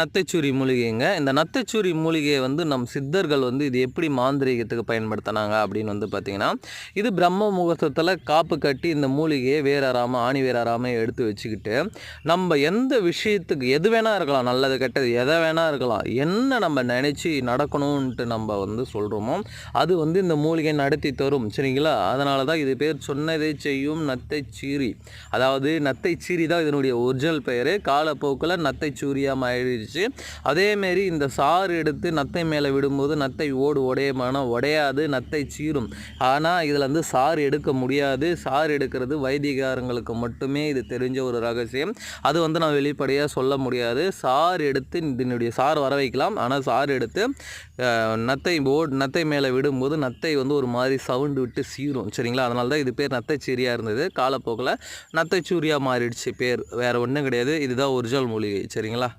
நத்தைச்சூரி மூலிகைங்க. இந்த நத்தைச்சூரி மூலிகையை வந்து நம் சித்தர்கள் வந்து இது எப்படி மாந்திரீகத்துக்கு பயன்படுத்தினாங்க அப்படின்னு வந்து பார்த்திங்கன்னா இது பிரம்ம முகூர்த்தத்தில் காப்பு கட்டி இந்த மூலிகையை வேறாராமல் ஆணி வேறாராமல் எடுத்து வச்சுக்கிட்டு நம்ம எந்த விஷயத்துக்கு எது வேணால் இருக்கலாம் நல்லது கெட்டது எதை வேணால் இருக்கலாம் என்ன நம்ம நினச்சி நடக்கணும்ன்ட்டு நம்ம வந்து சொல்கிறோமோ அது வந்து இந்த மூலிகை நடத்தி தரும் சரிங்களா? அதனால தான் இது பேர் சொன்னதை செய்யும் நத்தைச்சீரி. அதாவது நத்தைச்சீரி தான் இதனுடைய ஒரிஜினல் பெயர். காலப்போக்கில் நத்தைச்சூரியாக ஏறிடுச்சு அதேமாரி இந்த சாறு எடுத்து நத்தை மேலே விடும்போது நத்தை ஓடு உடையமான உடையாது நத்தை சீரும். ஆனால் இதில் வந்து சாறு எடுக்க முடியாது. சாறு எடுக்கிறது வைதிகாரங்களுக்கு மட்டுமே இது தெரிஞ்ச ஒரு ரகசியம். அது வந்து நான் வெளிப்படையாக சொல்ல முடியாது. சாறு எடுத்து இதனுடைய சாறு வர வைக்கலாம். ஆனால் சாறு எடுத்து நத்தை ஓடு நத்தை மேலே விடும்போது நத்தை வந்து ஒரு மாதிரி சவுண்டு விட்டு சீரும். சரிங்களா? அதனால தான் இது பேர் நத்தைச்சீரியாக இருந்தது. காலப்போக்கில் நத்தைச்சூரியாக மாறிடுச்சு பேர். வேறு ஒன்றும் கிடையாது. இதுதான் ஒரிஜினல் மூலிகை. சரிங்களா?